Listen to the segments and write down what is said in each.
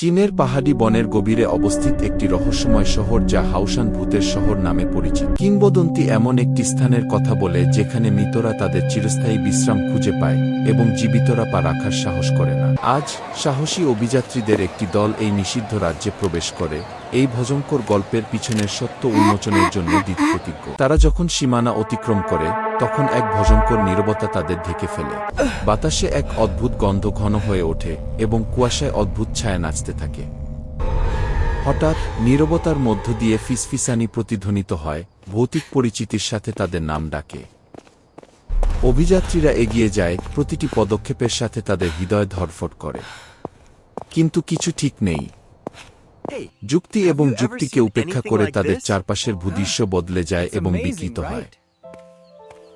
চীনের পাহাড়ি বনের গভীরে অবস্থিত একটি রহস্যময় শহর যা হাউসান ভূতের শহর নামে পরিচিত। কিংবদন্তি এমন একটি স্থানের কথা বলে যেখানে মৃতরা তাদের চিরস্থায়ী বিশ্রাম খুঁজে পায় এবং জীবিতরা পা রাখার সাহস করে না। আজ সাহসী অভিযাত্রীদের একটি দল এই নিষিদ্ধ রাজ্যে প্রবেশ করে, এই ভজঙ্কর গল্পের পিছনের সত্য উন্মোচনের জন্য দৃঢ়প্রতিজ্ঞ তারা যখন সীমানা অতিক্রম করে তখন এক ভজঙ্কর নীরবতা তাদের ঢেকে ফেলে। বাতাসে এক অদ্ভুত গন্ধ ঘন হয়ে ওঠে এবং কুয়াশায় অদ্ভুত ছায়া নাচতে থাকে। হঠাৎ নীরবতার মধ্য দিয়ে ফিসফিসানি প্রতিধ্বনিত হয় ভৌতিক পরিচিতির সাথে তাদের নাম ডাকে। অভিযাত্রীরা এগিয়ে যায় প্রতিটি পদক্ষেপের সাথে তাদের হৃদয় ধরফট করে। কিন্তু কিছু ঠিক নেই। যুক্তি এবং যুক্তিকে উপেক্ষা করে তাদের চারপাশের ভূদৃশ্য বদলে যায় এবং বিকৃত হয়।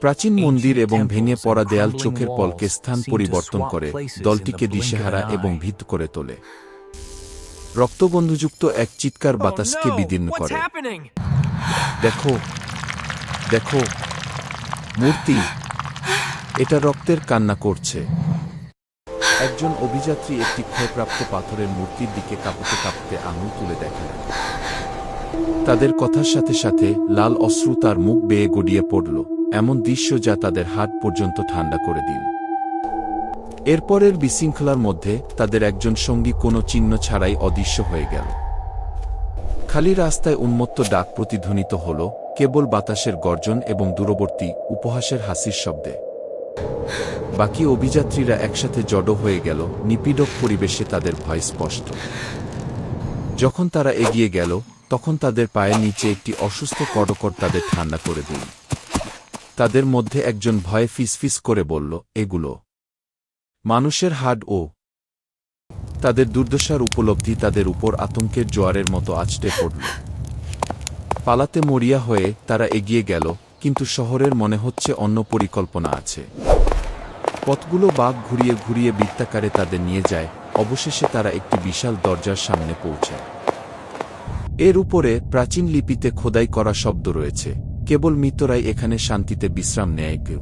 প্রাচীন মন্দির এবং ভেঙে পড়া দেয়াল চোখের পলকে স্থান পরিবর্তন করে দলটিকে দিশেহারা এবং ভিত করে তোলে। রক্তবন্ধুযুক্ত এক চিৎকার বাতাসকে বিদীর্ণ করে। দেখো দেখো মূর্তি এটা রক্তের কান্না করছে। একজন অভিযাত্রী একটি ক্ষয়প্রাপ্ত পাথরের মূর্তির দিকে কাঁপতে কাঁপতে আঙুল তুলে দেখেন। তাদের কথার সাথে সাথে লাল অশ্রু তার মুখ বেয়ে গড়িয়ে পড়ল। এমন দৃশ্য যা তাদের হাট পর্যন্ত ঠান্ডা করে দিন। এরপরের বিশৃঙ্খলার মধ্যে তাদের একজন সঙ্গী কোনো চিহ্ন ছাড়াই অদৃশ্য হয়ে গেল। খালি রাস্তায় উন্মত্ত ডাক প্রতিধ্বনিত হল, কেবল বাতাসের গর্জন এবং দূরবর্তী উপহাসের হাসির শব্দে। বাকি অভিযাত্রীরা একসাথে জড়ো হয়ে গেল, নিপীড়ক পরিবেশে তাদের ভয় স্পষ্ট। যখন তারা এগিয়ে গেল, তখন তাদের পায়ের নিচে একটি অসুস্থ কড়কর তাদের ঠান্ডা করে দিল তাদের মধ্যে একজন ভয়ে ফিসফিস করে বলল, এগুলো মানুষের হাড, ও তাদের দুর্দশার উপলব্ধি তাদের উপর আতঙ্কের জোয়ারের মতো আছড়ে পড়ল। পালাতে মরিয়া হয়ে তারা এগিয়ে গেল, কিন্তু শহরের মনে হচ্ছে অন্য পরিকল্পনা আছে। পথগুলো বাঘ ঘুরিয়ে ঘুরিয়ে বৃত্তাকারে তাদের নিয়ে যায়, অবশেষে তারা একটি বিশাল দরজার সামনে পৌঁছায়। এর উপরে প্রাচীন লিপিতে খোদাই করা শব্দ রয়েছে। কেবল মৃতরাই এখানে শান্তিতে বিশ্রাম নেয় কেউ।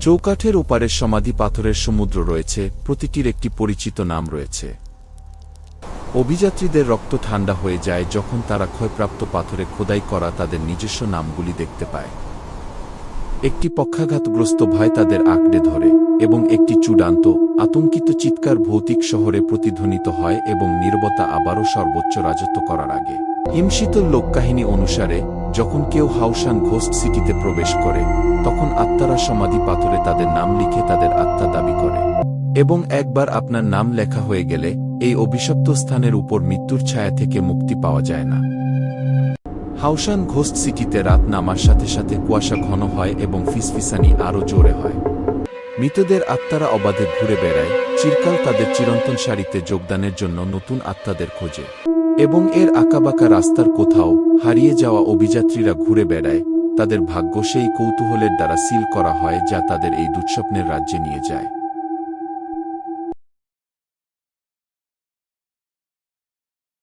চৌকাঠের ওপারে সমাধি পাথরের সমুদ্র রয়েছে, প্রতিটির একটি পরিচিত নাম রয়েছে। অভিযাত্রীদের রক্ত ঠান্ডা হয়ে যায় যখন তারা ক্ষয়প্রাপ্ত পাথরে খোদাই করা তাদের নিজস্ব নামগুলি দেখতে পায়। একটি পক্ষাঘাতগ্রস্ত ভয় তাদের আঁকড়ে ধরে এবং একটি চূড়ান্ত, আতঙ্কিত চিৎকার ভৌতিক শহরে প্রতিধ্বনিত হয় এবং নির্বতা আবারও সর্বোচ্চ রাজত্ব করার আগে। হিমশীতল লোককাহিনী অনুসারে যখন কেউ হাউসান ঘোস্ট সিটিতে প্রবেশ করে, তখন আত্মারা সমাধি পাথরে তাদের নাম লিখে তাদের আত্মা দাবি করে। এবং একবার আপনার নাম লেখা হয়ে গেলে, এই অভিশপ্ত স্থানের উপর মৃত্যুর ছায়া থেকে মুক্তি পাওয়া যায় না। হাউসান ঘোস্ট সিটিতে রাত নামার সাথে সাথে কুয়াশা ঘন হয় এবং ফিসফিসানি আরও জোরে হয়। মৃতদের আত্মারা অবাধে ঘুরে বেড়ায়, চিরকাল তাদের চিরন্তন সারিতে যোগদানের জন্য নতুন আত্মাদের খোঁজে। এবং এর আঁকাবাঁকা রাস্তার কোথাও হারিয়ে যাওয়া অভিযাত্রীরা ঘুরে বেড়ায়। তাদের ভাগ্য সেই কৌতূহলের দ্বারা সিল করা হয় যা তাদের এই দুঃস্বপ্নের রাজ্যে নিয়ে যায়।